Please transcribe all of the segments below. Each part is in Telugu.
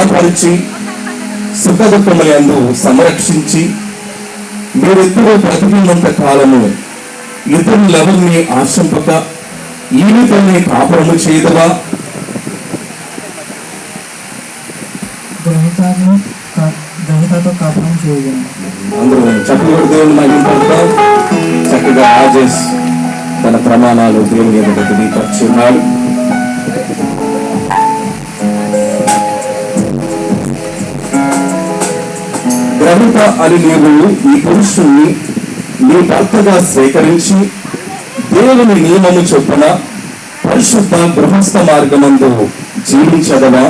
గణపరిచి సుఖదుఖములందు సంరక్షించి మీరిద్దరూ బ్రతికినంత కాలము ఇతరులెవరిని ఆశంపక ఈమెతోనే కాపురము చేయదవా? గ్రహితాన్ని కా- గ్రహితతో కాపురం చేయగలను అందరూ చక్కగా దేవుని మహింపడతాం చక్కగా రాజేష్ తన ప్రమాణాలు దేవుని ఎదుట తెలియపరుచున్నాడు గ్రహిత అని నీవు ఈ పురుషుణ్ణి నీ భర్తగా స్వీకరించి దేవుని నియమము చొప్పున పరిశుద్ధ గృహస్థ మార్గమందు జీవించదవా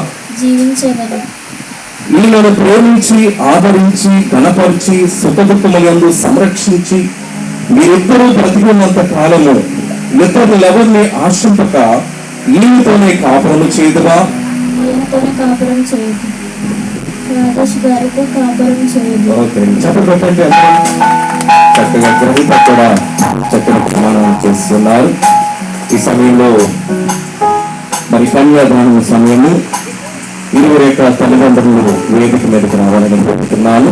ఈయనను ప్రేమించి ఆదరించి గణపరిచి సుఖదుఖములందు సంరక్షించి మీరిద్దరూ బ్రతికున్నంత కాలము ఇతరులెవరిని ఆశింపక ఈయనతోనే కాపురము చేయదువా? కాపురం చేయదు రాజేష్ గారితో కాపురం చేయదు. ఓకే. చెప్పబెట్టండి చక్కగా గ్రహిత కూడా చక్కని ప్రమాణం చేస్తున్నారు. ఈ సమయంలో మరి కన్యాదానం సమయము ఇరువురు యొక్క తల్లిదండ్రులు వేదిక మీదకి రావాలని కోరుతున్నాను.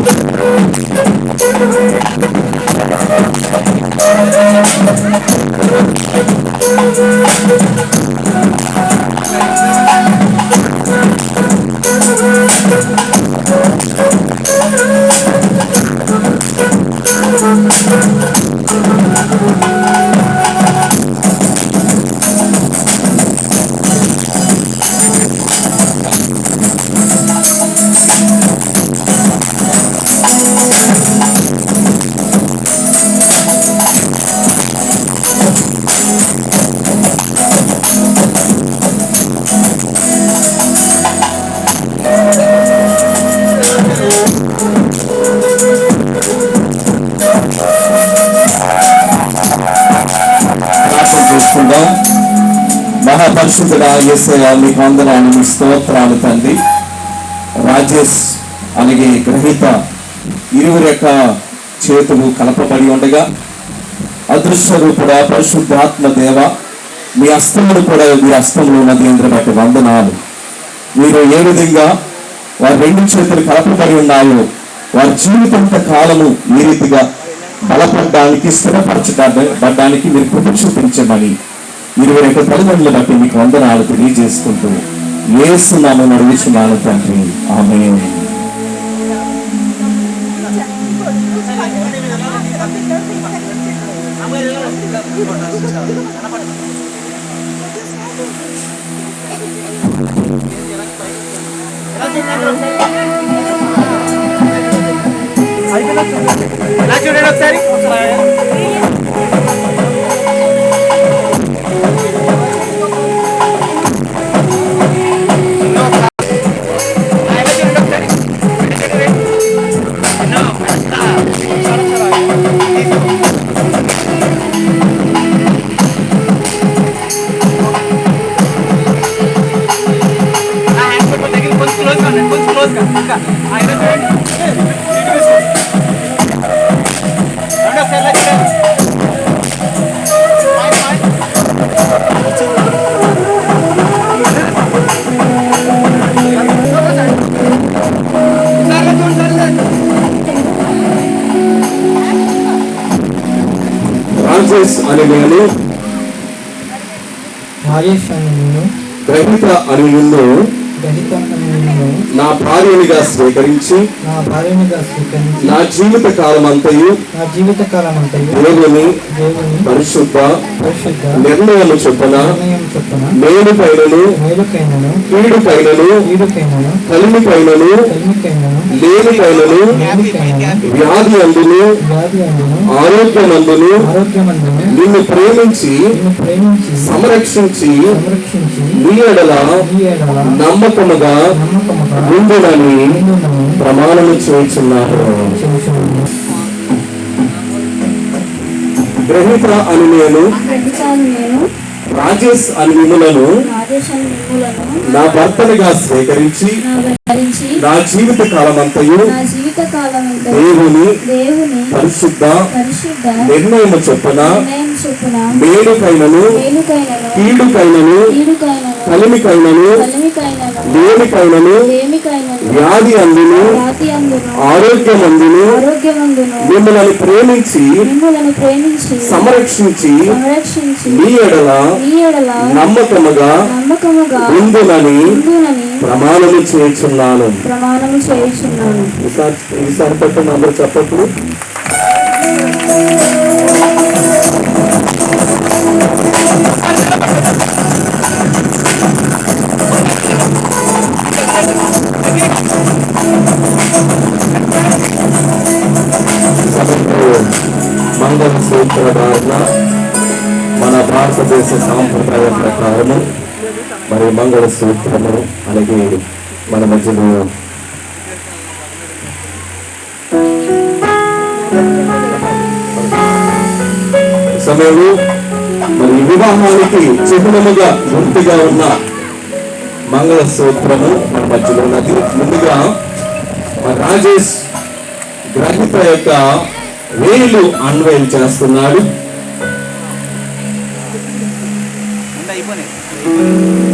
ప్రార్థన పరిశుద్ధుడా యేసయ్య మీకు వందనాలు మీ స్తోత్రాలు తండ్రి. రాజేష్ అలాగే గ్రహీత ఇరువురి యొక్క చేతులు కలపబడి ఉండగా అదృశ్య రూపుడ పరిశుద్ధాత్మ దేవ మీ అస్తములు కూడా మీ అస్తములు నదేంద్ర ఎందుకంటే వందనాలు. మీరు ఏ విధంగా వారి రెండు చేతులు కలపబడి ఉన్నాయో వారి జీవితంత కాలము ఈ రీతిగా బలపడడానికి స్థిరపరచబడ్డానికి మీరు కృప చూపించమని ఇరవై యొక్క తల్లిదండ్రులు బట్టి మీకు వందనాలు తెలియజేసుకుంటూ ఏసునామం నడుచున్నాను తండ్రి. ఆమె చూడండి ఒకసారి? రాజేష్ అనే నేను రాజేష్ అని నేను గ్రహిత అని నిన్ను గ్రహిత అని నేను నా భార్యనిగా స్వీకరించి నా భార్యనిగా స్వీకరించి నా జీవిత కాలం అంతయు నా జీవిత కాలం అంతయు దేవుని దేవుని పరిశుద్ధ పరిశుద్ధ నిర్ణయము చొప్పున నిర్ణయం చొప్పున మేలు పైనను మేలుకైనను కీడు పైనను కీడుకైనను కలిమి పైనను కలిమికైనను లేని పైనను వ్యాధి అందును వ్యాధి అందును ఆరోగ్యమందును ఆరోగ్యమందును నిన్ను ప్రేమించి నిన్ను ప్రేమించి సంరక్షించి సంరక్షించి ఎడల నమ్మకముగా ఉండునని ప్రమాణము చేయుచున్నారు చేయుచున్నాను. గ్రహిత అని నేను రాజేష్ అని మిమ్ములను నా భర్తనిగా స్వీకరించి నా జీవిత కాలమంతయు దేవుని దేవుని పరిశుద్ధ నిర్ణయం చొప్పున మేలుకైనను కీడుకైనను కలిమికైనను లేమికైనను వ్యాధి అందును ఆరోగ్యమందును మిమ్మల్ని ప్రేమించి సంరక్షించి మీ ఎడల నమ్మకముగా నమ్మకముగా ఉందునని ప్రమాణము ఈసారి ఈసారి పెట్టండి అందరూ చెప్పట్లు. సమయంలో మరి వివాహానికి చిహ్నముగా గుర్తుగా ఉన్న మంగళ సూత్రము మన మధ్యలో ఉన్నది. ముందుగా మన రాజేష్ గ్రహిత యొక్క వేలు అన్వయం చేస్తున్నాడు. అయిపోయినాయి.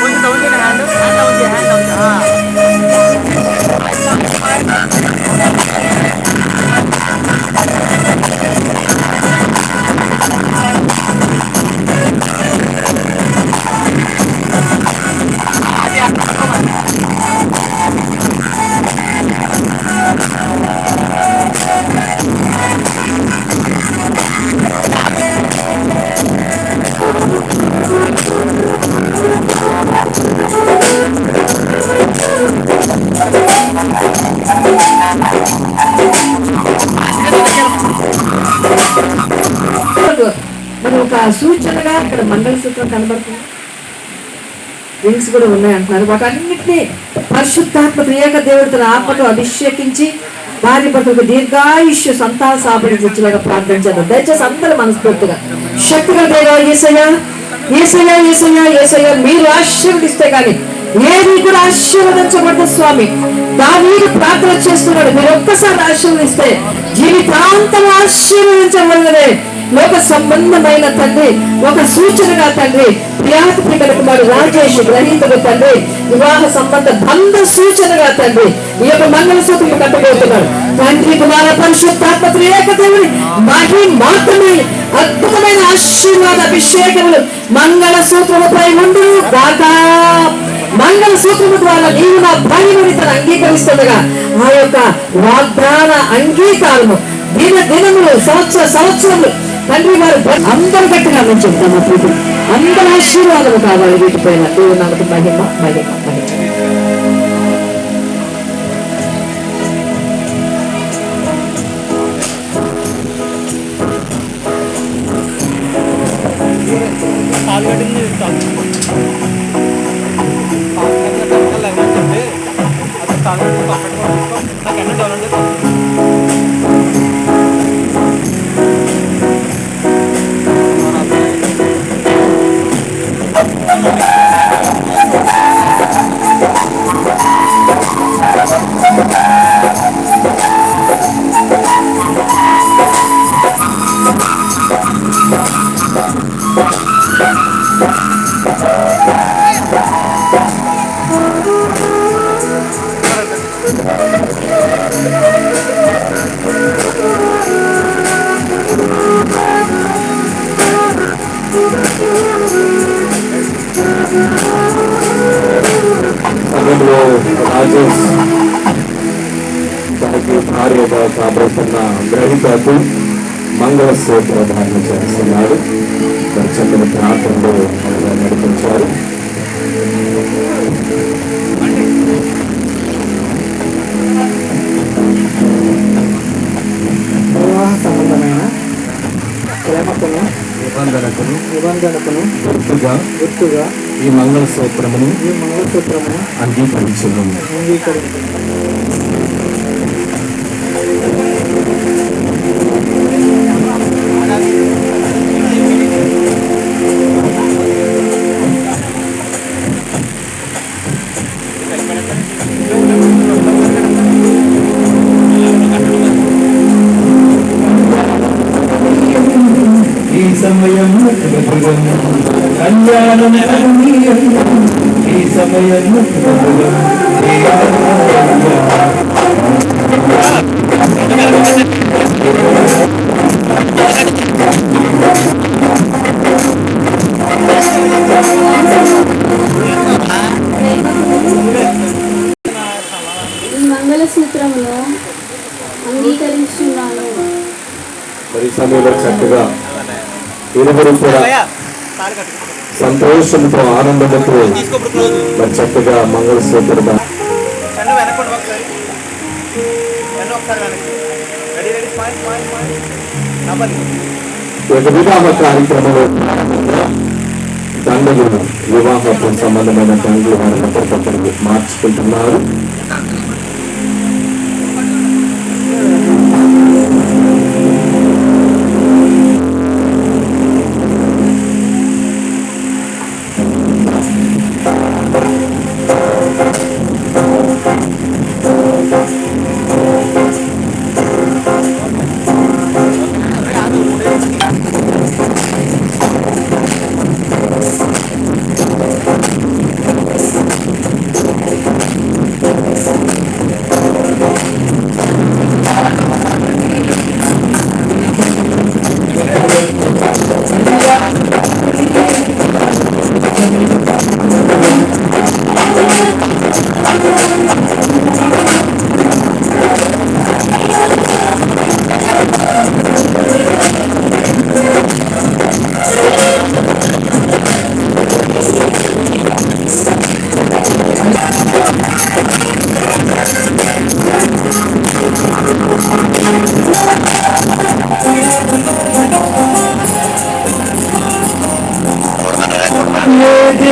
కొంచెం డౌన్ చేయండి హ్యాండ్ హ్యాండ్ డౌన్ చేయి హ్యాండ్ డౌన్ మనం ఒక సూచనగా ఇక్కడ మంగళసూత్రం కనబడుతుంది. రింగ్స్ కూడా ఉన్నాయంటున్నారు. అంటున్నారు వాటన్నిటిని పరిశుద్ధాత్మ త్రియేక దేవుడు తన ఆత్మతో అభిషేకించి వారి భర్తకు దీర్ఘాయుష్య సంతాన సాపడించలాగా ప్రార్థించారు దయచేసి అందరూ మనస్ఫూర్తిగా శక్తిగా దేవా ఏసయ్య ఏసయ్య ఏసయ్య ఏసయ్య మీరు ఆశీర్వదిస్తే కానీ ఏది కూడా ఆశీర్వదించబడ్డ స్వామి. దాని ప్రార్థన చేస్తున్నాడు. మీరు ఒక్కసారి ఆశీర్వదిస్తే జీవితాంతం ఆశీర్వదించబడదే. లోక సంబంధమైన తండ్రి ఒక సూచనగా తండ్రి ప్రియాత ప్రియుల కుమారు రాజేష్ గ్రహీతకు తండ్రి వివాహ సంబంధ బంధ సూచనగా తండ్రి ఈ యొక్క మంగళ మంగళసూత్రం కట్టబోతున్నాడు. తండ్రి కుమార పరిశుద్ధాత్మ త్రియేక దేవుని మహి మాత్రమే అద్భుతమైన ఆశీర్వాద అభిషేకములు మంగళ సూత్రముపై ఉండు దాకా మంగళ సూత్రము ద్వారా నీవు నా భార్యమని తను అంగీకరిస్తుండగా ఆ యొక్క వాగ్దాన అంగీకారము దిన దినములు సంవత్సర సంవత్సరములు తండ్రి గారు అందరు గట్టిగా మేము చెప్తాము మా అందరి ఆశీర్వాదము కావాలి వీటిపైన. దేవుడు నాకు మహిమ మహిమ. భార్యగా కాబోతున్న గ్రహితకు మంగళ సూత్ర ధారణ చేస్తున్నాడు చక్కని ప్రాంతంలో నడిపించారు. వివాహ సంబంధమైన ప్రేమకును నిబంధనకును నిబంధనకును గుర్తుగా గుర్తుగా ఈ మంగళ సూత్రమును ఈ మంగళసూత్రమును అంగీకరించున్నాము అంగీకరించు కళ్యాణం కన్నీయను, ఈ సమయంలో మంగళసూత్రమును అంగీకరించున్నాను. మరి సమయంలో చక్కగా ఇరువురు సంతోషంతో ఆనందంతో మరి చక్కగా ఈ యొక్క వివాహ కార్యక్రమంలో దండలు వివాహపు సంబంధమైన దండలు వారి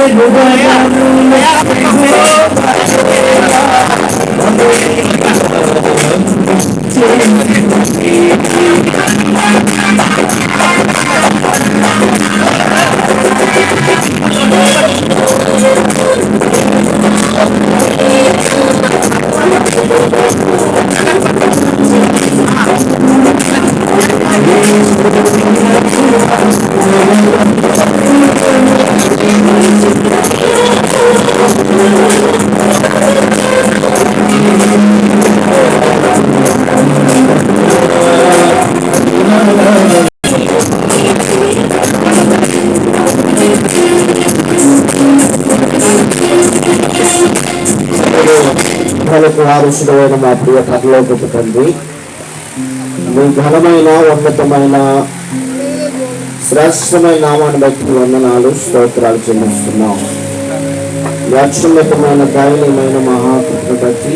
ఒకరికొకరు మార్చుకుంటున్నారు ఫలకు వారసుడైన మా ప్రియ పరలోకపు తండ్రి. మీ ఘనమైన ఉన్నతమైన శ్రేష్టమైన నామాన్ని బట్టి వందనాలు స్తోత్రాలు చెల్లిస్తున్నాం. మీ దైన్యమైన మహాకృష్ణ బట్టి